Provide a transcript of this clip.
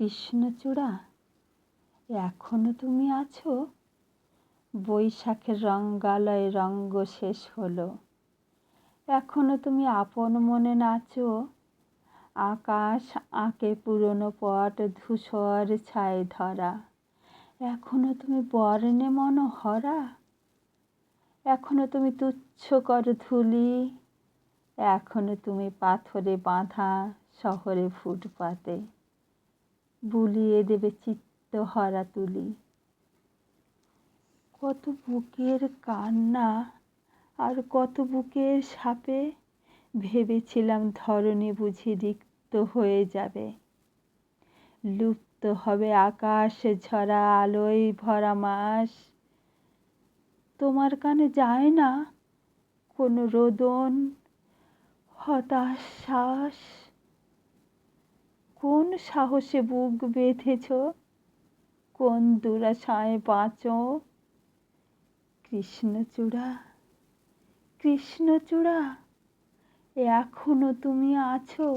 কৃষ্ণচূড়া, এখনও তুমি আছো? বৈশাখের রঙ্গালয় রঙ্গ শেষ হলো। এখনও তুমি আপন মনে নাচো? আকাশ আঁকে পুরনো পট, ধূসর ছায় ধরা। এখনও তুমি বর্ণে মনোহরা? এখনও তুমি তুচ্ছ কর ধুলি? এখনও তুমি পাথরে বাঁধা শহরে ফুটপাতে। বুলিয়ে দেবে চিত্তহরা তুলি। কত বুকের কান্না আর কত বুকের সাপে ভেবেছিলাম ধরণী বুঝি রিক্ত হয়ে যাবে। লুপ্ত হবে আকাশ, ঝরা আলোয় ভরা মাস। তোমার কানে যায় না কোনো রোদন হতাশ শ্বাস কোন সাহসে বুক বেঁধেছ? কোন দুরাশায় বাঁচো? কৃষ্ণচূড়া কৃষ্ণচূড়া এখনও তুমি আছো?